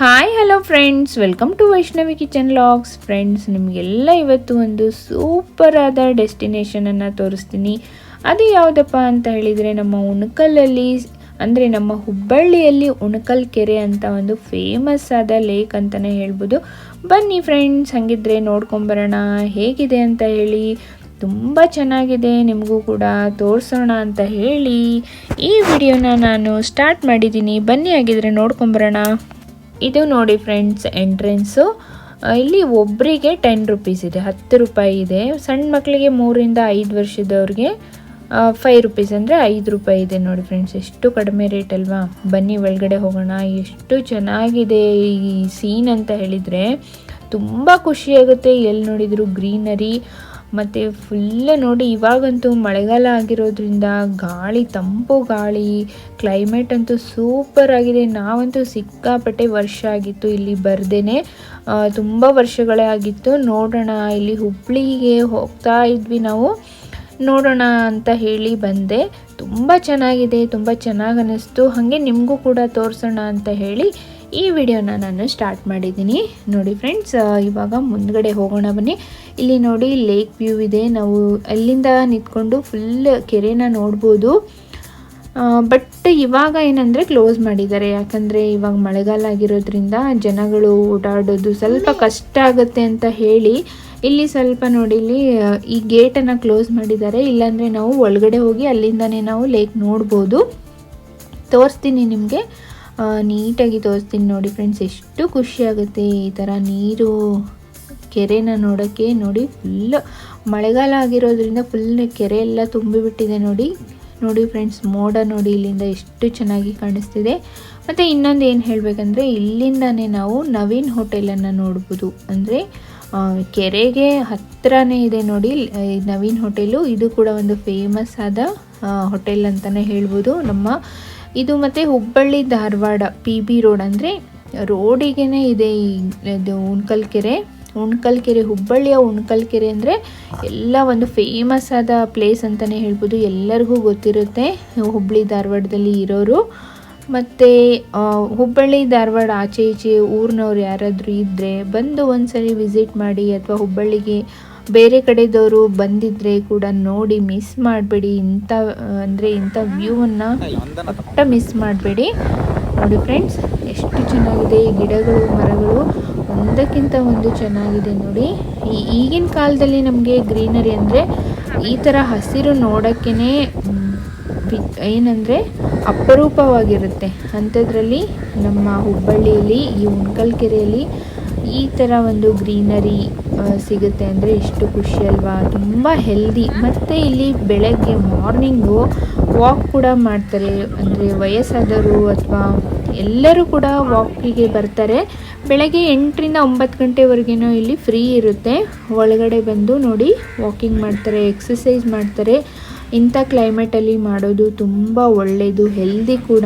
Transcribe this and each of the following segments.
Hi hello friends welcome to Vaishnavi kitchen vlogs friends ನಿಮಗೆಲ್ಲ ಇವತ್ತು ಒಂದು ಸೂಪರ್ ಆದ ಡೆಸ್ಟಿನೇಷನನ್ನು ತೋರಿಸ್ತೀನಿ. ಅದು ಯಾವುದಪ್ಪ ಅಂತ ಹೇಳಿದರೆ ನಮ್ಮ ಉಣಕಲಲ್ಲಿ, ಅಂದರೆ ನಮ್ಮ ಹುಬ್ಬಳ್ಳಿಯಲ್ಲಿ ಉಣಕಲ್ ಕೆರೆ ಅಂತ ಒಂದು ಫೇಮಸ್ ಆದ ಲೇಕ್ ಅಂತಲೇ ಹೇಳ್ಬೋದು. ಬನ್ನಿ ಫ್ರೆಂಡ್ಸ್ ಹಾಗಿದ್ರೆ ನೋಡ್ಕೊಂಬರೋಣ ಹೇಗಿದೆ ಅಂತ ಹೇಳಿ. ತುಂಬ ಚೆನ್ನಾಗಿದೆ, ನಿಮಗೂ ಕೂಡ ತೋರಿಸೋಣ ಅಂತ ಹೇಳಿ. ಈ ವಿಡಿಯೋನ ನಾನು ಸ್ಟಾರ್ಟ್ ಮಾಡಿದ್ದೀನಿ. ಬನ್ನಿ ಆಗಿದ್ರೆ ನೋಡ್ಕೊಂಬರೋಣ ಇದು ನೋಡಿ ಫ್ರೆಂಡ್ಸ್ ಎಂಟ್ರೆನ್ಸು ಇಲ್ಲಿ ಒಬ್ಬರಿಗೆ ಟೆನ್ ರುಪೀಸ್ ಇದೆ, ಹತ್ತು ರೂಪಾಯಿ ಇದೆ. ಸಣ್ಣ ಮಕ್ಕಳಿಗೆ ಮೂರಿಂದ ಐದು ವರ್ಷದವ್ರಿಗೆ ಫೈವ್ ರುಪೀಸ್ ಅಂದರೆ ಐದು ರೂಪಾಯಿ ಇದೆ ನೋಡಿ ಫ್ರೆಂಡ್ಸ್ ಎಷ್ಟು ಕಡಿಮೆ ರೇಟ್ ಅಲ್ವಾ? ಬನ್ನಿ ಒಳಗಡೆ ಹೋಗೋಣ. ಎಷ್ಟು ಚೆನ್ನಾಗಿದೆ ಈ ಸೀನ್ ಅಂತ ಹೇಳಿದರೆ ತುಂಬ ಖುಷಿಯಾಗುತ್ತೆ. ಎಲ್ಲಿ ನೋಡಿದ್ರು ಗ್ರೀನರಿ ಮತ್ತು ಫುಲ್ ನೋಡಿ ಇವಾಗಂತೂ ಮಳೆಗಾಲ ಆಗಿರೋದ್ರಿಂದ ಗಾಳಿ, ತಂಪು ಗಾಳಿ ಕ್ಲೈಮೇಟ್ ಅಂತೂ ಸೂಪರ್ ಆಗಿದೆ. ನಾವಂತೂ ಸಿಕ್ಕಾಪಟ್ಟೆ ವರ್ಷ ಆಗಿತ್ತು ಇಲ್ಲಿ ಬರ್ದೇನೆ. ತುಂಬ ವರ್ಷಗಳೇ ಆಗಿತ್ತು. ನೋಡೋಣ, ಇಲ್ಲಿ ಹುಬ್ಳಿಗೆ ಹೋಗ್ತಾ ಇದ್ವಿ ನಾವು. ನೋಡೋಣ ಅಂತ ಹೇಳಿ ಬಂದೆ. ತುಂಬ ಚೆನ್ನಾಗಿದೆ, ತುಂಬ ಚೆನ್ನಾಗಿ ಅನ್ನಿಸ್ತು ಹಾಗೆ ನಿಮಗೂ ಕೂಡ ತೋರಿಸೋಣ ಅಂತ ಹೇಳಿ ಈ ವಿಡಿಯೋನ ನಾನು ಸ್ಟಾರ್ಟ್ ಮಾಡಿದ್ದೀನಿ. ನೋಡಿ ಫ್ರೆಂಡ್ಸ್ ಇವಾಗ ಮುಂದ್ಗಡೆ ಹೋಗೋಣ ಬನ್ನಿ. ಇಲ್ಲಿ ನೋಡಿ ಲೇಕ್ ವ್ಯೂ ಇದೆ. ನಾವು ಅಲ್ಲಿಂದ ನಿಂತ್ಕೊಂಡು ಫುಲ್ ಕೆರೆನ ನೋಡ್ಬೋದು. ಬಟ್ ಇವಾಗ ಏನಂದರೆ ಕ್ಲೋಸ್ ಮಾಡಿದ್ದಾರೆ. ಯಾಕಂದರೆ ಇವಾಗ ಮಳೆಗಾಲ ಆಗಿರೋದ್ರಿಂದ ಜನಗಳು ಓಡಾಡೋದು ಸ್ವಲ್ಪ ಕಷ್ಟ ಆಗುತ್ತೆ ಅಂತ ಹೇಳಿ ಇಲ್ಲಿ ಸ್ವಲ್ಪ ನೋಡಿ ಇಲ್ಲಿ ಈ ಗೇಟನ್ನು ಕ್ಲೋಸ್ ಮಾಡಿದ್ದಾರೆ. ಇಲ್ಲಾಂದರೆ ನಾವು ಒಳಗಡೆ ಹೋಗಿ ಅಲ್ಲಿಂದನೇ ನಾವು ಲೇಕ್ ನೋಡ್ಬೋದು. ತೋರಿಸ್ತೀನಿ ನಿಮಗೆ. ನೀಟಾಗಿ ತೋರಿಸ್ತೀನಿ ನೋಡಿ ಫ್ರೆಂಡ್ಸ್ ಎಷ್ಟು ಖುಷಿಯಾಗುತ್ತೆ ಈ ಥರ ನೀರು ಕೆರೆನ ನೋಡೋಕ್ಕೆ ನೋಡಿ ಫುಲ್ ಮಳೆಗಾಲ ಆಗಿರೋದ್ರಿಂದ ಫುಲ್ ಕೆರೆ ಎಲ್ಲ ತುಂಬಿಬಿಟ್ಟಿದೆ ನೋಡಿ. ನೋಡಿ ಫ್ರೆಂಡ್ಸ್ ಮೋಡ ನೋಡಿ ಇಲ್ಲಿಂದ ಎಷ್ಟು ಚೆನ್ನಾಗಿ ಕಾಣಿಸ್ತಿದೆ. ಮತ್ತು ಇನ್ನೊಂದು ಏನು ಹೇಳಬೇಕಂದ್ರೆ, ಇಲ್ಲಿಂದನೇ ನಾವು ನವೀನ್ ಹೋಟೆಲನ್ನು ನೋಡ್ಬೋದು. ಅಂದರೆ ಕೆರೆಗೆ ಹತ್ತಿರನೇ ಇದೆ ನೋಡಿ ನವೀನ್ ಹೋಟೆಲು ಇದು ಕೂಡ ಒಂದು ಫೇಮಸ್ ಆದ ಹೋಟೆಲ್ ಅಂತಲೇ ಹೇಳ್ಬೋದು. ನಮ್ಮ ಇದು ಮತ್ತು Hubballi Dharwad P B road ಅಂದರೆ ರೋಡಿಗೆ ಇದೆ ಈ ಇದು ಉಣ್ಕಲ್ ಕೆರೆ ಉಣ್ಕಲ್ ಕೆರೆ ಹುಬ್ಬಳ್ಳಿಯ ಉಣ್ಕಲ್ ಕೆರೆ ಅಂದರೆ ಎಲ್ಲ ಒಂದು ಫೇಮಸ್ ಆದ ಪ್ಲೇಸ್ ಅಂತಲೇ ಹೇಳ್ಬೋದು. ಎಲ್ಲರಿಗೂ ಗೊತ್ತಿರುತ್ತೆ ಹುಬ್ಬಳ್ಳಿ ಧಾರವಾಡದಲ್ಲಿ ಇರೋರು. ಮತ್ತು ಹುಬ್ಬಳ್ಳಿ ಧಾರವಾಡ ಆಚೆ ಈಚೆ ಊರಿನವ್ರು ಯಾರಾದರೂ ಇದ್ದರೆ ಬಂದು ಒಂದು ಸರಿ ವಿಸಿಟ್ ಮಾಡಿ ಅಥವಾ ಹುಬ್ಬಳ್ಳಿಗೆ ಬೇರೆ ಕಡೆದವರು ಬಂದಿದ್ರೆ ಕೂಡ ನೋಡಿ ಮಿಸ್ ಮಾಡಬೇಡಿ. ಇಂಥ, ಅಂದರೆ ಇಂಥ ವ್ಯೂವನ್ನು ಒಟ್ಟ ಮಿಸ್ ಮಾಡಬೇಡಿ. ನೋಡಿ ಫ್ರೆಂಡ್ಸ್ ಎಷ್ಟು ಚೆನ್ನಾಗಿದೆ ಈ ಗಿಡಗಳು, ಮರಗಳು. ಒಂದಕ್ಕಿಂತ ಒಂದು ಚೆನ್ನಾಗಿದೆ ನೋಡಿ. ಈಗಿನ ಕಾಲದಲ್ಲಿ ನಮಗೆ ಗ್ರೀನರಿ ಅಂದರೆ ಈ ಥರ ಹಸಿರು ನೋಡೋಕ್ಕೇ ಏನಂದರೆ ಅಪರೂಪವಾಗಿರುತ್ತೆ. ಅಂಥದ್ರಲ್ಲಿ ನಮ್ಮ ಹುಬ್ಬಳ್ಳಿಯಲ್ಲಿ, ಈ ಉಣ್ಕಲ್ ಕೆರೆಯಲ್ಲಿ ಈ ಥರ ಒಂದು ಗ್ರೀನರಿ ಸಿಗುತ್ತೆ ಅಂದರೆ ಎಷ್ಟು ಖುಷಿ ಅಲ್ವಾ? ತುಂಬ ಹೆಲ್ದಿ ಮತ್ತು ಇಲ್ಲಿ ಬೆಳಗ್ಗೆ ಮಾರ್ನಿಂಗು ವಾಕ್ ಕೂಡ ಮಾಡ್ತಾರೆ. ಅಂದರೆ ವಯಸ್ಸಾದವರು ಅಥವಾ ಎಲ್ಲರೂ ಕೂಡ ವಾಕಿಗೆ ಬರ್ತಾರೆ. ಬೆಳಗ್ಗೆ ಎಂಟರಿಂದ ಒಂಬತ್ತು ಗಂಟೆವರೆಗೇನೋ ಇಲ್ಲಿ ಫ್ರೀ ಇರುತ್ತೆ. ಒಳಗಡೆ ಬಂದು ನೋಡಿ ವಾಕಿಂಗ್ ಮಾಡ್ತಾರೆ ಎಕ್ಸಸೈಸ್ ಮಾಡ್ತಾರೆ. ಇಂಥ ಕ್ಲೈಮೇಟಲ್ಲಿ ಮಾಡೋದು ತುಂಬ ಒಳ್ಳೆಯದು ಹೆಲ್ದಿ ಕೂಡ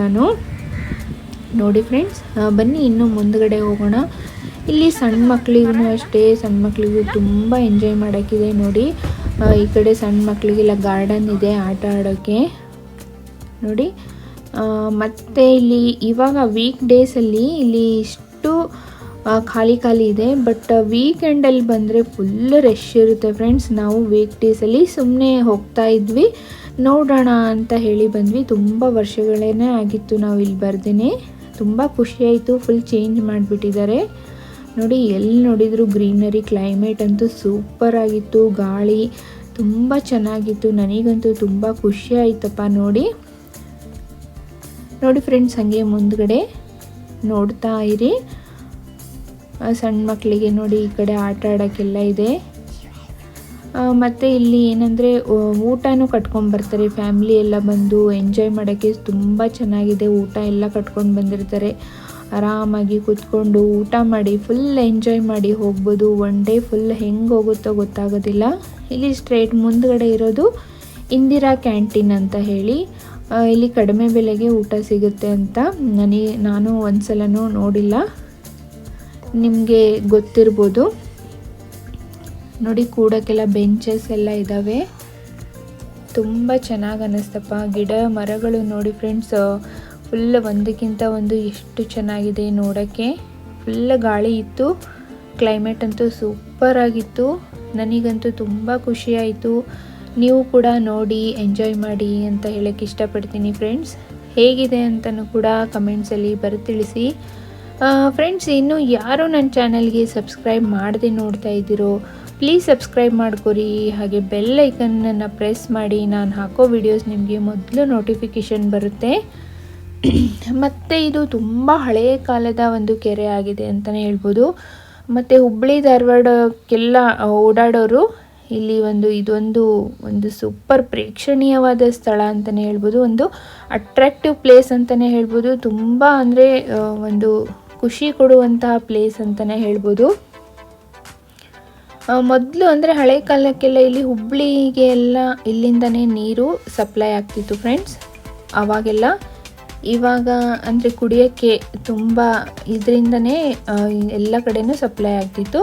ನೋಡಿ ಫ್ರೆಂಡ್ಸ್ ಬನ್ನಿ ಇನ್ನೂ ಮುಂದಗಡೆ ಹೋಗೋಣ. ಇಲ್ಲಿ ಸಣ್ಣ ಮಕ್ಕಳಿಗೂ ಅಷ್ಟೇ ಸಣ್ಣ ಮಕ್ಕಳಿಗೂ ತುಂಬ ಎಂಜಾಯ್ ಮಾಡೋಕ್ಕಿದೆ ನೋಡಿ. ಈ ಕಡೆ ಸಣ್ಣ ಮಕ್ಕಳಿಗೆಲ್ಲ ಗಾರ್ಡನ್ ಇದೆ ಆಟ ಆಡೋಕ್ಕೆ ನೋಡಿ ಮತ್ತು ಇಲ್ಲಿ ಇವಾಗ ವೀಕ್ ಡೇಸಲ್ಲಿ ಇಲ್ಲಿ ಇಷ್ಟು ಖಾಲಿ ಖಾಲಿ ಇದೆ ಬಟ್ ವೀಕೆಂಡಲ್ಲಿ ಬಂದರೆ ಫುಲ್ ರಶ್ ಇರುತ್ತೆ ಫ್ರೆಂಡ್ಸ್ ನಾವು ವೀಕ್ ಡೇಸಲ್ಲಿ ಸುಮ್ಮನೆ ಹೋಗ್ತಾ ಇದ್ವಿ. ನೋಡೋಣ ಅಂತ ಹೇಳಿ ಬಂದ್ವಿ. ತುಂಬ ವರ್ಷಗಳೇ ಆಗಿತ್ತು ನಾವು ಇಲ್ಲಿ ಬರ್ದೇನೆ. ತುಂಬ ಖುಷಿಯಾಯಿತು ಫುಲ್ ಚೇಂಜ್ ಮಾಡಿಬಿಟ್ಟಿದ್ದಾರೆ. ನೋಡಿ, ಎಲ್ಲಿ ನೋಡಿದರೂ ಗ್ರೀನರಿ, ಕ್ಲೈಮೇಟ್ ಅಂತೂ ಸೂಪರ್ ಆಗಿತ್ತು, ಗಾಳಿ ತುಂಬ ಚೆನ್ನಾಗಿತ್ತು, ನನಗಂತೂ ತುಂಬ ಖುಷಿ ಆಯ್ತಪ್ಪ ನೋಡಿ. ನೋಡಿ ಫ್ರೆಂಡ್ಸ್ ಹಾಗೆ ಮುಂದ್ಗಡೆ ನೋಡ್ತಾ ಇರಿ. ಸಣ್ಣ ಮಕ್ಕಳಿಗೆ ನೋಡಿ ಈ ಕಡೆ ಆಟ ಆಡೋಕ್ಕೆಲ್ಲ ಇದೆ. ಮತ್ತು ಇಲ್ಲಿ ಏನಂದರೆ ಊಟನೂ ಕಟ್ಕೊಂಡ್ಬರ್ತಾರೆ ಫ್ಯಾಮ್ಲಿ ಎಲ್ಲ ಬಂದು ಎಂಜಾಯ್ ಮಾಡೋಕ್ಕೆ ತುಂಬ ಚೆನ್ನಾಗಿದೆ, ಊಟ ಎಲ್ಲ ಕಟ್ಕೊಂಡು ಬಂದಿರ್ತಾರೆ. ಆರಾಮಾಗಿ ಕೂತ್ಕೊಂಡು ಊಟ ಮಾಡಿ ಫುಲ್ ಎಂಜಾಯ್ ಮಾಡಿ ಹೋಗ್ಬೋದು. ಒನ್ ಡೇ ಫುಲ್ ಹೆಂಗೆ ಹೋಗುತ್ತೋ ಗೊತ್ತಾಗೋದಿಲ್ಲ. ಇಲ್ಲಿ ಸ್ಟ್ರೇಟ್ ಮುಂದ್ಗಡೆ ಇರೋದು ಇಂದಿರಾ ಕ್ಯಾಂಟೀನ್ ಅಂತ ಹೇಳಿ. ಇಲ್ಲಿ ಕಡಿಮೆ ಬೆಲೆಗೆ ಊಟ ಸಿಗುತ್ತೆ ಅಂತ ನನಗೆ ನಾನು ಒಂದು ಸಲನೂ ನೋಡಿಲ್ಲ. ನಿಮಗೆ ಗೊತ್ತಿರ್ಬೋದು. ನೋಡಿ ಕೂಡೋಕ್ಕೆಲ್ಲ ಬೆಂಚಸ್ ಎಲ್ಲ ಇದ್ದಾವೆ ತುಂಬ ಚೆನ್ನಾಗಿ ಅನ್ನಿಸ್ತಪ್ಪ ಗಿಡ ಮರಗಳು ನೋಡಿ ಫ್ರೆಂಡ್ಸ್ ಫುಲ್ ಒಂದಕ್ಕಿಂತ ಒಂದು ಎಷ್ಟು ಚೆನ್ನಾಗಿದೆ ನೋಡೋಕ್ಕೆ. ಫುಲ್ ಗಾಳಿ ಇತ್ತು ಕ್ಲೈಮೇಟ್ ಅಂತೂ ಸೂಪರ್ ಆಗಿತ್ತು, ನನಗಂತೂ ತುಂಬ ಖುಷಿಯಾಯಿತು ನೀವು ಕೂಡ ನೋಡಿ ಎಂಜಾಯ್ ಮಾಡಿ ಅಂತ ಹೇಳೋಕ್ಕೆ ಇಷ್ಟಪಡ್ತೀನಿ ಫ್ರೆಂಡ್ಸ್ ಹೇಗಿದೆ ಅಂತಲೂ ಕೂಡ ಕಮೆಂಟ್ಸಲ್ಲಿ ಬರ ತಿಳಿಸಿ ಫ್ರೆಂಡ್ಸ್ ಇನ್ನೂ ಯಾರು ನನ್ನ ಚಾನಲ್ಗೆ ಸಬ್ಸ್ಕ್ರೈಬ್ ಮಾಡದೆ ನೋಡ್ತಾ ಇದ್ದೀರೋ ಪ್ಲೀಸ್ ಸಬ್ಸ್ಕ್ರೈಬ್ ಮಾಡ್ಕೊರಿ. ಹಾಗೆ ಬೆಲ್ ಐಕನ್ನನ್ನು ಪ್ರೆಸ್ ಮಾಡಿ, ನಾನು ಹಾಕೋ ವಿಡಿಯೋಸ್ ನಿಮಗೆ ಮೊದಲು ನೋಟಿಫಿಕೇಷನ್ ಬರುತ್ತೆ. ಮತ್ತು ಇದು ತುಂಬ ಹಳೆಯ ಕಾಲದ ಒಂದು ಕೆರೆ ಆಗಿದೆ ಅಂತಲೇ ಹೇಳ್ಬೋದು. ಮತ್ತು ಹುಬ್ಬಳ್ಳಿ ಧಾರವಾಡಕ್ಕೆಲ್ಲ ಓಡಾಡೋರು ಇಲ್ಲಿ ಒಂದು ಇದೊಂದು, ಒಂದು ಸೂಪರ್ ಪ್ರೇಕ್ಷಣೀಯವಾದ ಸ್ಥಳ ಅಂತಲೇ ಹೇಳ್ಬೋದು. ಒಂದು ಅಟ್ರಾಕ್ಟಿವ್ ಪ್ಲೇಸ್ ಅಂತಲೇ ಹೇಳ್ಬೋದು. ತುಂಬ ಅಂದರೆ ಒಂದು ಖುಷಿ ಕೊಡುವಂತಹ ಪ್ಲೇಸ್ ಅಂತಲೇ ಹೇಳ್ಬೋದು. ಮೊದಲು ಅಂದರೆ ಹಳೆ ಕಾಲಕ್ಕೆಲ್ಲ ಇಲ್ಲಿ ಹುಬ್ಬಳ್ಳಿಗೆ ಎಲ್ಲ ಇಲ್ಲಿಂದನೇ ನೀರು ಸಪ್ಲೈ ಆಗ್ತಿತ್ತು ಫ್ರೆಂಡ್ಸ್ ಆವಾಗೆಲ್ಲ ಇವಾಗ ಅಂದರೆ ಕುಡಿಯೋಕ್ಕೆ ತುಂಬ ಇದರಿಂದನೇ ಎಲ್ಲ ಕಡೆಯೂ ಸಪ್ಲೈ ಆಗ್ತಿತ್ತು.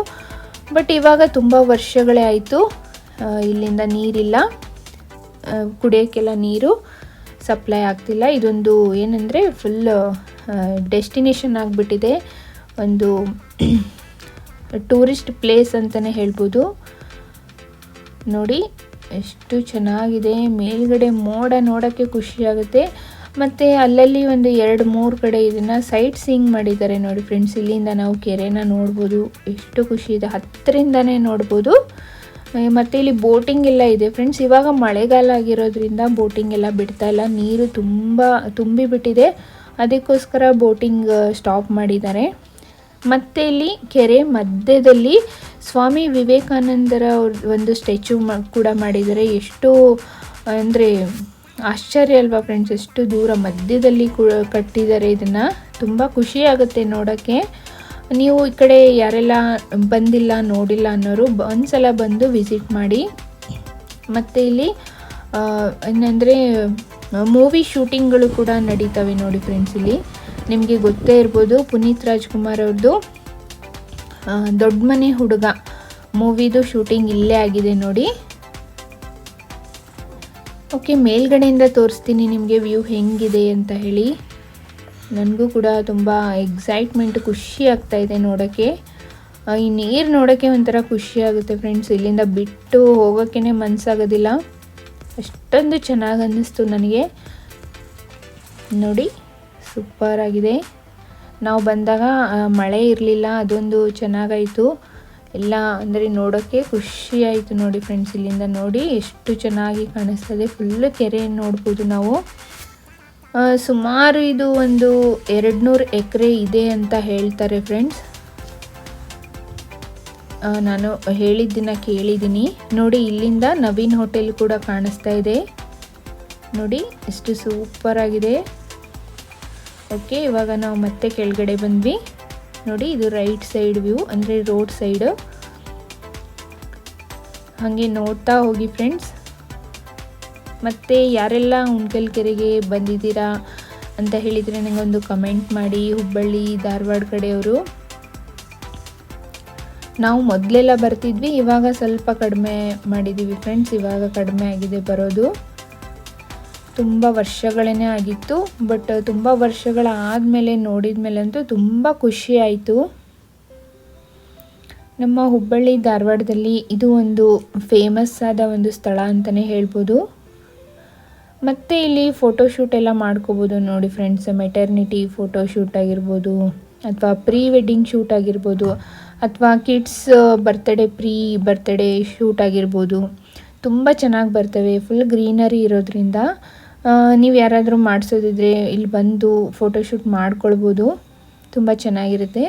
ಬಟ್ ಇವಾಗ ತುಂಬ ವರ್ಷಗಳೇ ಆಯಿತು ಇಲ್ಲಿಂದ ನೀರಿಲ್ಲ. ಕುಡಿಯೋಕ್ಕೆಲ್ಲ ನೀರು ಸಪ್ಲೈ ಆಗ್ತಿಲ್ಲ. ಇದೊಂದು ಏನಂದರೆ ಫುಲ್ ಡೆಸ್ಟಿನೇಷನ್ ಆಗಿಬಿಟ್ಟಿದೆ. ಒಂದು ಟೂರಿಸ್ಟ್ ಪ್ಲೇಸ್ ಅಂತಲೇ ಹೇಳ್ಬೋದು. ನೋಡಿ, ಎಷ್ಟು ಚೆನ್ನಾಗಿದೆ. ಮೇಲ್ಗಡೆ ಮೋಡ ನೋಡೋಕ್ಕೆ ಖುಷಿಯಾಗುತ್ತೆ ಮತ್ತು ಅಲ್ಲಲ್ಲಿ ಒಂದು ಎರಡು ಮೂರು ಕಡೆ ಇದನ್ನು ಸೈಟ್ ಸೀಯಿಂಗ್ ಮಾಡಿದ್ದಾರೆ ನೋಡಿ ಫ್ರೆಂಡ್ಸ್ ಇಲ್ಲಿಂದ ನಾವು ಕೆರೆನ ನೋಡ್ಬೋದು. ಎಷ್ಟು ಖುಷಿ ಇದೆ. ಹತ್ತರಿಂದನೇ ನೋಡ್ಬೋದು. ಮತ್ತು ಇಲ್ಲಿ ಬೋಟಿಂಗ್ ಎಲ್ಲ ಇದೆ ಫ್ರೆಂಡ್ಸ್ ಇವಾಗ ಮಳೆಗಾಲ ಆಗಿರೋದ್ರಿಂದ ಬೋಟಿಂಗ್ ಎಲ್ಲ ಬಿಡ್ತಾ ಇಲ್ಲ. ನೀರು ತುಂಬ ತುಂಬಿ ಬಿಟ್ಟಿದೆ. ಅದಕ್ಕೋಸ್ಕರ ಬೋಟಿಂಗ್ ಸ್ಟಾಪ್ ಮಾಡಿದ್ದಾರೆ. ಮತ್ತು ಇಲ್ಲಿ ಕೆರೆ ಮಧ್ಯದಲ್ಲಿ ಸ್ವಾಮಿ ವಿವೇಕಾನಂದರ ಒಂದು ಸ್ಟ್ಯಾಚು ಕೂಡ ಮಾಡಿದ್ದಾರೆ. ಎಷ್ಟು, ಅಂದರೆ ಆಶ್ಚರ್ಯ ಅಲ್ವಾ ಫ್ರೆಂಡ್ಸ್ ಎಷ್ಟು ದೂರ ಮಧ್ಯದಲ್ಲಿ ಕಟ್ಟಿದ್ದಾರೆ ಇದನ್ನು. ತುಂಬ ಖುಷಿ ಆಗುತ್ತೆ ನೋಡೋಕ್ಕೆ. ನೀವು ಈ ಕಡೆ ಯಾರೆಲ್ಲ ಬಂದಿಲ್ಲ, ನೋಡಿಲ್ಲ ಅನ್ನೋರು ಒಂದ್ಸಲ ಬಂದು ವಿಸಿಟ್ ಮಾಡಿ. ಮತ್ತು ಇಲ್ಲಿ ಏನಂದರೆ ಮೂವಿ ಶೂಟಿಂಗ್ಗಳು ಕೂಡ ನಡೀತವೆ ನೋಡಿ ಫ್ರೆಂಡ್ಸ್ ಇಲ್ಲಿ. ನಿಮಗೆ ಗೊತ್ತೇ ಇರ್ಬೋದು, ಪುನೀತ್ ರಾಜ್ಕುಮಾರ್ ಅವ್ರದ್ದು ದೊಡ್ಡ ಮನೆ ಹುಡುಗ. ಮೂವಿದು ಶೂಟಿಂಗ್ ಇಲ್ಲೇ ಆಗಿದೆ ನೋಡಿ. ಓಕೆ ಮೇಲ್ಗಡೆಯಿಂದ ತೋರಿಸ್ತೀನಿ ನಿಮಗೆ ವ್ಯೂ ಹೆಂಗಿದೆ ಅಂತ ಹೇಳಿ. ನನಗೂ ಕೂಡ ತುಂಬ ಎಕ್ಸೈಟ್ಮೆಂಟ್ ಖುಷಿ ಆಗ್ತಾ ಇದೆ ನೋಡೋಕ್ಕೆ. ಈ ನೀರು ನೋಡೋಕ್ಕೆ ಒಂಥರ ಖುಷಿ ಆಗುತ್ತೆ ಫ್ರೆಂಡ್ಸ್ ಇಲ್ಲಿಂದ ಬಿಟ್ಟು ಹೋಗೋಕ್ಕೇ ಮನಸ್ಸಾಗೋದಿಲ್ಲ ಅಷ್ಟೊಂದು ಚೆನ್ನಾಗಿ ಅನ್ನಿಸ್ತು ನನಗೆ. ನೋಡಿ ಸೂಪರಾಗಿದೆ ನಾವು ಬಂದಾಗ ಮಳೆ ಇರಲಿಲ್ಲ, ಅದೊಂದು ಚೆನ್ನಾಗಾಯಿತು. ಎಲ್ಲ ಅಂದರೆ ನೋಡೋಕ್ಕೆ ಖುಷಿ ಆಯಿತು ನೋಡಿ ಫ್ರೆಂಡ್ಸ್ ಇಲ್ಲಿಂದ ನೋಡಿ ಎಷ್ಟು ಚೆನ್ನಾಗಿ ಕಾಣಿಸ್ತದೆ. ಫುಲ್ ಕೆರೆಯನ್ನು ನೋಡ್ಬೋದು ನಾವು. ಸುಮಾರು ಇದು ಒಂದು ಎರಡು ನೂರು ಎಕರೆ ಇದೆ ಅಂತ ಹೇಳ್ತಾರೆ ಫ್ರೆಂಡ್ಸ್ ನಾನು ಹೇಳಿದ್ದನ್ನು ಕೇಳಿದ್ದೀನಿ. ನೋಡಿ, ಇಲ್ಲಿಂದ ನವೀನ್ ಹೋಟೆಲ್ ಕೂಡ ಕಾಣಿಸ್ತಾ ಇದೆ. ನೋಡಿ, ಎಷ್ಟು ಸೂಪರ್ ಆಗಿದೆ. ಓಕೆ ಇವಾಗ ನಾವು ಮತ್ತೆ ಕೆಳಗಡೆ ಬಂದ್ವಿ. ನೋಡಿ, ಇದು ರೈಟ್ ಸೈಡ್ ವ್ಯೂ ಅಂದರೆ ರೋಡ್ ಸೈಡ್ ಹಾಗೆ ನೋಡ್ತಾ ಹೋಗಿ ಫ್ರೆಂಡ್ಸ್ ಮತ್ತು ಯಾರೆಲ್ಲ ಉಣ್ಕಲ್ ಕೆರೆಗೆ ಬಂದಿದ್ದೀರಾ ಅಂತ ಹೇಳಿದರೆ ನನಗೊಂದು ಕಮೆಂಟ್ ಮಾಡಿ ಹುಬ್ಬಳ್ಳಿ ಧಾರವಾಡ ಕಡೆಯವರು. ನಾವು ಮೊದಲೆಲ್ಲ ಬರ್ತಿದ್ವಿ, ಇವಾಗ ಸ್ವಲ್ಪ ಕಡಿಮೆ ಮಾಡಿದ್ದೀವಿ ಫ್ರೆಂಡ್ಸ್ ಇವಾಗ ಕಡಿಮೆ ಆಗಿದೆ ಬರೋದು. ತುಂಬ ವರ್ಷಗಳೇ ಆಗಿತ್ತು ಬಟ್ ತುಂಬ ವರ್ಷಗಳ ಆದಮೇಲೆ ನೋಡಿದ ಮೇಲಂತೂ ತುಂಬ ಖುಷಿ ಆಯಿತು. ನಮ್ಮ ಹುಬ್ಬಳ್ಳಿ ಧಾರವಾಡದಲ್ಲಿ ಇದು ಒಂದು ಫೇಮಸ್ ಆದ ಒಂದು ಸ್ಥಳ ಅಂತಲೇ ಹೇಳ್ಬೋದು. ಮತ್ತು ಇಲ್ಲಿ ಫೋಟೋಶೂಟ್ ಎಲ್ಲ ಮಾಡ್ಕೋಬೋದು ನೋಡಿ ಫ್ರೆಂಡ್ಸ್ ಮೆಟರ್ನಿಟಿ ಫೋಟೋಶೂಟ್ ಆಗಿರ್ಬೋದು, ಅಥವಾ ಪ್ರೀ ವೆಡ್ಡಿಂಗ್ ಶೂಟ್ ಆಗಿರ್ಬೋದು, ಅಥವಾ kids birthday pre birthday shoot ಆಗಿರ್ಬೋದು. ತುಂಬ ಚೆನ್ನಾಗಿ ಬರ್ತವೆ ಫುಲ್ ಗ್ರೀನರಿ ಇರೋದ್ರಿಂದ. ನೀವು ಯಾರಾದರೂ ಮಾಡಿಸೋದಿದ್ರೆ ಇಲ್ಲಿ ಬಂದು ಫೋಟೋಶೂಟ್ ಮಾಡ್ಕೊಳ್ಬೋದು. ತುಂಬ ಚೆನ್ನಾಗಿರುತ್ತೆ.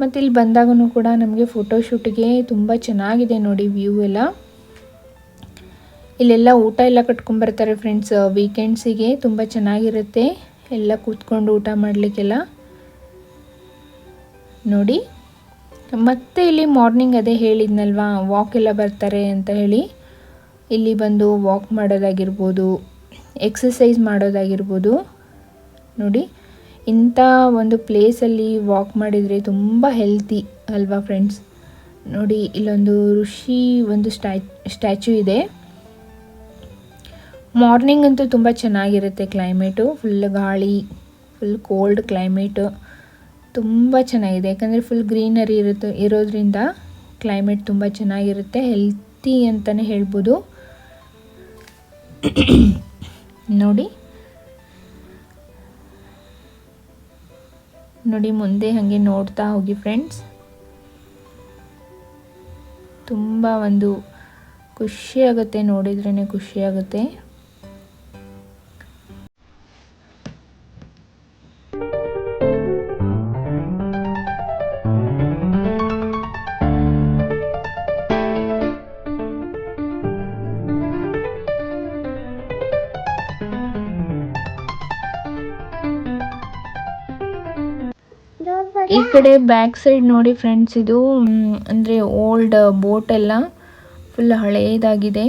ಮತ್ತು ಇಲ್ಲಿ ಬಂದಾಗೂ ಕೂಡ ನಮಗೆ ಫೋಟೋಶೂಟಿಗೆ ತುಂಬ ಚೆನ್ನಾಗಿದೆ ನೋಡಿ ವ್ಯೂ ಎಲ್ಲ. ಇಲ್ಲೆಲ್ಲ ಊಟ ಎಲ್ಲ ಕಟ್ಕೊಂಡ್ಬರ್ತಾರೆ ಫ್ರೆಂಡ್ಸ್ ವೀಕೆಂಡ್ಸಿಗೆ ತುಂಬ ಚೆನ್ನಾಗಿರುತ್ತೆ. ಎಲ್ಲ ಕೂತ್ಕೊಂಡು ಊಟ ಮಾಡಲಿಕ್ಕೆಲ್ಲ. ನೋಡಿ. ಮತ್ತೆ ಇಲ್ಲಿ ಮಾರ್ನಿಂಗ್ ಅದೇ ಹೇಳಿದ್ನಲ್ವಾ ವಾಕ್ ಎಲ್ಲ ಬರ್ತಾರೆ ಅಂತ ಹೇಳಿ. ಇಲ್ಲಿ ಬಂದು ವಾಕ್ ಮಾಡೋದಾಗಿರ್ಬೋದು. ಎಕ್ಸಸೈಸ್ ಮಾಡೋದಾಗಿರ್ಬೋದು. ನೋಡಿ, ಇಂಥ ಒಂದು ಪ್ಲೇಸಲ್ಲಿ ವಾಕ್ ಮಾಡಿದರೆ ತುಂಬ ಹೆಲ್ತಿ ಅಲ್ವಾ ಫ್ರೆಂಡ್ಸ್ ನೋಡಿ, ಇಲ್ಲೊಂದು ಋಷಿ ಒಂದು ಸ್ಟ್ಯಾ ಸ್ಟ್ಯಾಚ್ಯೂ ಇದೆ. ಮಾರ್ನಿಂಗ್ ಅಂತೂ ತುಂಬ ಚೆನ್ನಾಗಿರುತ್ತೆ ಕ್ಲೈಮೇಟು ಫುಲ್ ಗಾಳಿ ಫುಲ್ ಕೋಲ್ಡ್ ಕ್ಲೈಮೇಟು ತುಂಬ ಚೆನ್ನಾಗಿದೆ. ಯಾಕಂದರೆ ಫುಲ್ ಗ್ರೀನರಿ ಇರುತ್ತೆ, ಇರೋದ್ರಿಂದ ಕ್ಲೈಮೇಟ್ ತುಂಬ ಚೆನ್ನಾಗಿರುತ್ತೆ ಹೆಲ್ತಿ ಅಂತಲೇ ಹೇಳ್ಬೋದು. ನೋಡಿ. ನೋಡಿ ಮುಂದೆ ಹಾಗೆ ನೋಡ್ತಾ ಹೋಗಿ ಫ್ರೆಂಡ್ಸ್ ತುಂಬ ಒಂದು ಖುಷಿ ಆಗುತ್ತೆ ನೋಡಿದ್ರೇ ಖುಷಿ ಈ ಕಡೆ ಬ್ಯಾಕ್ ಸೈಡ್ ನೋಡಿ ಫ್ರೆಂಡ್ಸ್ ಇದು ಅಂದ್ರೆ ಓಲ್ಡ್ ಬೋಟ್ ಎಲ್ಲ ಫುಲ್ ಹಳೆಯದಾಗಿದೆ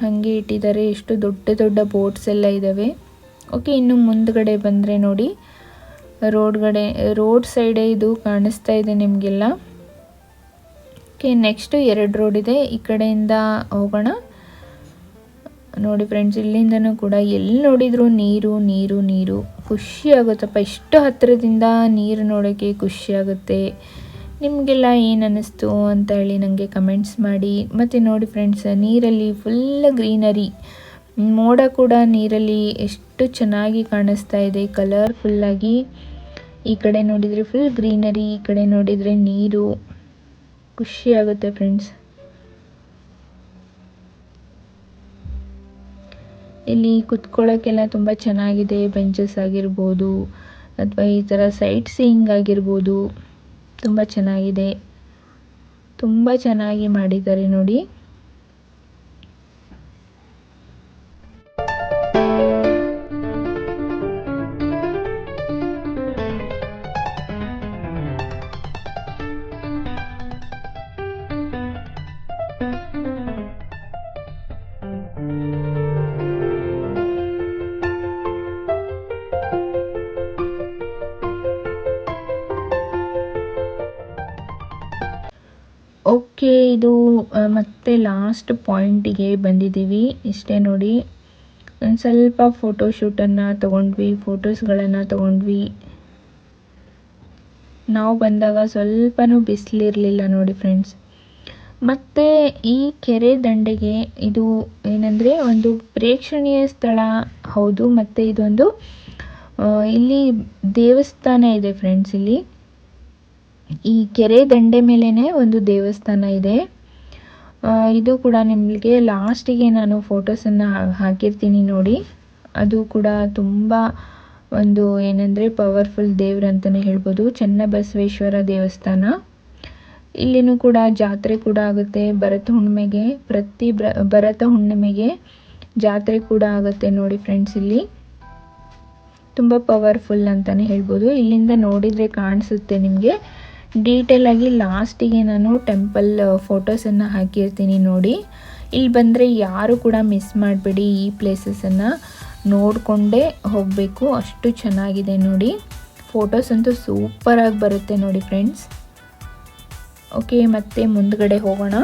ಹಾಗೆ ಇಟ್ಟಿದ್ದಾರೆ. ಎಷ್ಟು ದೊಡ್ಡ ದೊಡ್ಡ ಬೋಟ್ಸ್ ಎಲ್ಲ ಇದ್ದಾವೆ ಓಕೆ ಇನ್ನು ಮುಂದ್ಗಡೆ ಬಂದರೆ ನೋಡಿ ರೋಡ್ಗಡೆ ರೋಡ್ ಸೈಡೇ ಇದು ಕಾಣಿಸ್ತಾ ಇದೆ ನಿಮಗೆಲ್ಲ. ಓಕೆ ನೆಕ್ಸ್ಟು ಎರಡು ರೋಡ್ ಇದೆ. ಈ ಕಡೆಯಿಂದ ಹೋಗೋಣ. ನೋಡಿ ಫ್ರೆಂಡ್ಸ್ ಇಲ್ಲಿಂದನೂ ಕೂಡ ಎಲ್ಲಿ ನೋಡಿದ್ರು ನೀರು ನೀರು ನೀರು. ಖುಷಿ ಆಗುತ್ತಪ್ಪ. ಇಷ್ಟು ಹತ್ತಿರದಿಂದ ನೀರು ನೋಡೋಕ್ಕೆ ಖುಷಿ ಆಗುತ್ತೆ. ನಿಮಗೆಲ್ಲ ಏನು ಅನ್ನಿಸ್ತು ಅಂತ ಹೇಳಿ ನನಗೆ ಕಮೆಂಟ್ಸ್ ಮಾಡಿ. ಮತ್ತು ನೋಡಿ ಫ್ರೆಂಡ್ಸ್ ನೀರಲ್ಲಿ ಫುಲ್ ಗ್ರೀನರಿ ಮೋಡ ಕೂಡ ನೀರಲ್ಲಿ ಎಷ್ಟು ಚೆನ್ನಾಗಿ ಕಾಣಿಸ್ತಾ ಇದೆ. ಕಲರ್ಫುಲ್ಲಾಗಿ ಈ ಕಡೆ ನೋಡಿದರೆ ಫುಲ್ ಗ್ರೀನರಿ ಈ ಕಡೆ ನೋಡಿದರೆ ನೀರು. ಖುಷಿ ಆಗುತ್ತೆ ಫ್ರೆಂಡ್ಸ್ ಇಲ್ಲಿ ಕುತ್ಕೊಳ್ಳೋಕ್ಕೆಲ್ಲ ತುಂಬ ಚೆನ್ನಾಗಿದೆ ಬೆಂಚಸ್ ಆಗಿರ್ಬೋದು, ಅಥವಾ ಈ ಥರ ಸೈಟ್ ಸೀಯಿಂಗ್ ಆಗಿರ್ಬೋದು, ತುಂಬ ಚೆನ್ನಾಗಿದೆ. ತುಂಬ ಚೆನ್ನಾಗಿ ಮಾಡಿದ್ದಾರೆ ನೋಡಿ. ಓಕೆ, ಇದು ಮತ್ತೆ ಲಾಸ್ಟ್ ಪಾಯಿಂಟಿಗೆ ಬಂದಿದ್ದೀವಿ. ಇಷ್ಟೇ ನೋಡಿ. ಒಂದು ಸ್ವಲ್ಪ ಫೋಟೋಶೂಟನ್ನು ತೊಗೊಂಡ್ವಿ ಫೋಟೋಸ್ಗಳನ್ನು ತೊಗೊಂಡ್ವಿ. ನಾವು ಬಂದಾಗ ಸ್ವಲ್ಪನೂ ಬಿಸಿಲಿರಲಿಲ್ಲ ನೋಡಿ ಫ್ರೆಂಡ್ಸ್ ಮತ್ತು ಈ ಕೆರೆ ದಂಡೆಗೆ ಇದು ಏನಂದರೆ ಒಂದು ಪ್ರೇಕ್ಷಣೀಯ ಸ್ಥಳ. ಹೌದು, ಮತ್ತು ಇದೊಂದು ಇಲ್ಲಿ ದೇವಸ್ಥಾನ ಇದೆ ಫ್ರೆಂಡ್ಸ್ ಇಲ್ಲಿ. ಈ ಕೆರೆ ದಂಡೆ ಮೇಲೇ ಒಂದು ದೇವಸ್ಥಾನ ಇದೆ. ಇದು ಕೂಡ ನಿಮಗೆ ಲಾಸ್ಟಿಗೆ ನಾನು ಫೋಟೋಸನ್ನು ಹಾಕಿರ್ತೀನಿ ನೋಡಿ. ಅದು ಕೂಡ ತುಂಬ ಒಂದು ಏನಂದರೆ ಪವರ್ಫುಲ್ ದೇವ್ರು ಅಂತಲೇ ಹೇಳ್ಬೋದು. ಚನ್ನಬಸವೇಶ್ವರ ದೇವಸ್ಥಾನ. ಇಲ್ಲಿನೂ ಕೂಡ ಜಾತ್ರೆ ಕೂಡ ಆಗುತ್ತೆ. ಭರತ ಹುಣ್ಣಿಮೆಗೆ ಪ್ರತಿ ಭರತ ಹುಣ್ಣಿಮೆಗೆ ಜಾತ್ರೆ ಕೂಡ ಆಗುತ್ತೆ ನೋಡಿ ಫ್ರೆಂಡ್ಸ್ ಇಲ್ಲಿ. ತುಂಬ ಪವರ್ಫುಲ್ ಅಂತಲೇ ಹೇಳ್ಬೋದು. ಇಲ್ಲಿಂದ ನೋಡಿದರೆ ಕಾಣಿಸುತ್ತೆ ನಿಮಗೆ. ಡೀಟೇಲ್ ಆಗಿ ಲಾಸ್ಟಿಗೆ ನಾನು ಟೆಂಪಲ್ ಫೋಟೋಸನ್ನು ಹಾಕಿರ್ತೀನಿ ನೋಡಿ. ಇಲ್ಲಿ ಬಂದರೆ ಯಾರು ಕೂಡ ಮಿಸ್ ಮಾಡಬೇಡಿ ಈ ಪ್ಲೇಸಸನ್ನು ನೋಡಿಕೊಂಡೇ ಹೋಗಬೇಕು, ಅಷ್ಟು ಚೆನ್ನಾಗಿದೆ ನೋಡಿ. ಫೋಟೋಸ್ ಅಂತೂ ಸೂಪರಾಗಿ ಬರುತ್ತೆ ನೋಡಿ ಫ್ರೆಂಡ್ಸ್ ಓಕೆ ಮತ್ತೆ ಮುಂದಗಡೆ ಹೋಗೋಣ.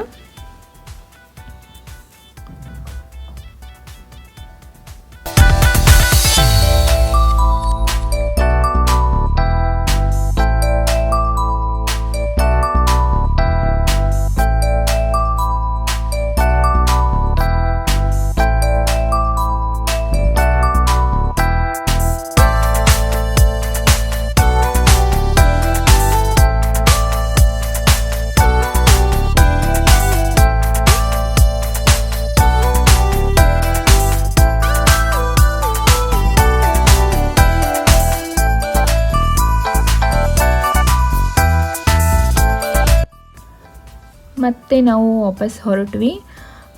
ಮತ್ತೆ ನಾವು ವಾಪಸ್ ಹೊರಟ್ವಿ.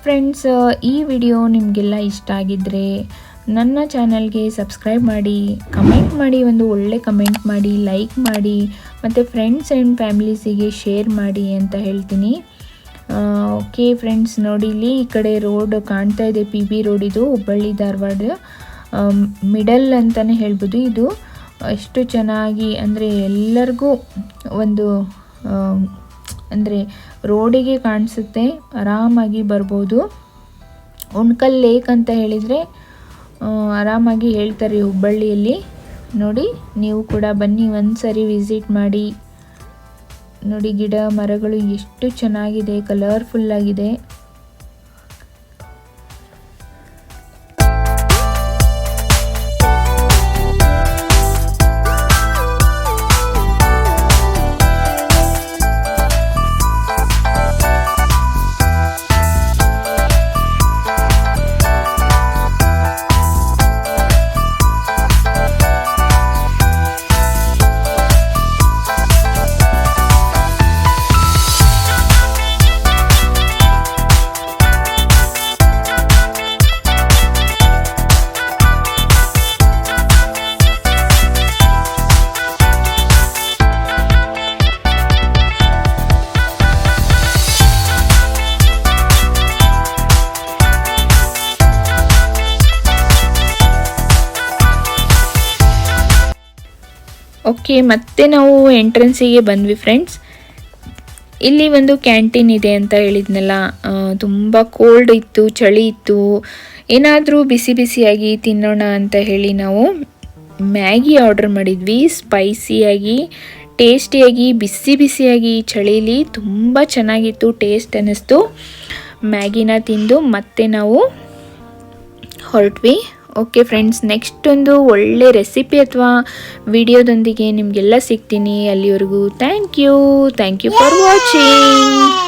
ಫ್ರೆಂಡ್ಸ್ ಈ ವಿಡಿಯೋ ನಿಮಗೆಲ್ಲ ಇಷ್ಟ ಆಗಿದ್ದರೆ ನನ್ನ ಚಾನಲ್ಗೆ ಸಬ್ಸ್ಕ್ರೈಬ್ ಮಾಡಿ ಕಮೆಂಟ್ ಮಾಡಿ, ಒಂದು ಒಳ್ಳೆ ಕಮೆಂಟ್ ಮಾಡಿ ಲೈಕ್ ಮಾಡಿ, ಮತ್ತು ಫ್ರೆಂಡ್ಸ್ ಆ್ಯಂಡ್ ಫ್ಯಾಮಿಲೀಸಿಗೆ ಶೇರ್ ಮಾಡಿ ಅಂತ ಹೇಳ್ತೀನಿ. ಓಕೆ ಫ್ರೆಂಡ್ಸ್ ನೋಡಿ ಇಲ್ಲಿ ಈ ಕಡೆ ರೋಡ್ ಕಾಣ್ತಾ ಇದೆ ಪಿ ಬಿ ರೋಡ್ ಇದು, ಹುಬ್ಬಳ್ಳಿ, ಧಾರವಾಡ ಮಿಡಲ್ ಅಂತಲೇ ಹೇಳ್ಬೋದು ಇದು. ಎಷ್ಟು ಚೆನ್ನಾಗಿ ಅಂದರೆ ಎಲ್ಲರಿಗೂ ಒಂದು ಅಂದರೆ ರೋಡಿಗೆ ಕಾಣಿಸುತ್ತೆ, ಆರಾಮಾಗಿ ಬರ್ಬೋದು. ಉಣ್ಕಲ್ ಲೇಕ್ ಅಂತ ಹೇಳಿದರೆ ಆರಾಮಾಗಿ ಹೇಳ್ತಾರೆ ಹುಬ್ಬಳ್ಳಿಯಲ್ಲಿ. ನೋಡಿ, ನೀವು ಕೂಡ ಬನ್ನಿ ಒಂದು ಸರಿ ವಿಸಿಟ್ ಮಾಡಿ. ನೋಡಿ, ಗಿಡ ಮರಗಳು ಎಷ್ಟು ಚೆನ್ನಾಗಿದೆ, ಕಲರ್ಫುಲ್ ಓಕೆ, ಮತ್ತೆ ನಾವು ಎಂಟ್ರೆನ್ಸಿಗೆ ಬಂದ್ವಿ ಫ್ರೆಂಡ್ಸ್ ಇಲ್ಲಿ ಒಂದು ಕ್ಯಾಂಟೀನ್ ಇದೆ ಅಂತ ಹೇಳಿದ್ನಲ್ಲ ತುಂಬ ಕೋಲ್ಡ್ ಇತ್ತು, ಚಳಿ ಇತ್ತು. ಏನಾದರೂ ಬಿಸಿ ಬಿಸಿಯಾಗಿ ತಿನ್ನೋಣ ಅಂತ ಹೇಳಿ ನಾವು ಮ್ಯಾಗಿ ಆರ್ಡರ್ ಮಾಡಿದ್ವಿ. ಸ್ಪೈಸಿಯಾಗಿ ಟೇಸ್ಟಿಯಾಗಿ ಬಿಸಿ ಬಿಸಿಯಾಗಿ, ಚಳೀಲಿ ತುಂಬ ಚೆನ್ನಾಗಿತ್ತು ಟೇಸ್ಟ್ ಅನ್ನಿಸ್ತು. ಮ್ಯಾಗಿನ ತಿಂದು ಮತ್ತೆ ನಾವು ಹೊರಟ್ವಿ. ಓಕೆ ಫ್ರೆಂಡ್ಸ್ ನೆಕ್ಸ್ಟ್ ಒಂದು ಒಳ್ಳೆ ರೆಸಿಪಿ ಅಥವಾ ವಿಡಿಯೋದೊಂದಿಗೆ ನಿಮಗೆಲ್ಲ ಸಿಗ್ತೀನಿ. ಅಲ್ಲಿವರೆಗೂ thank you thank you for watching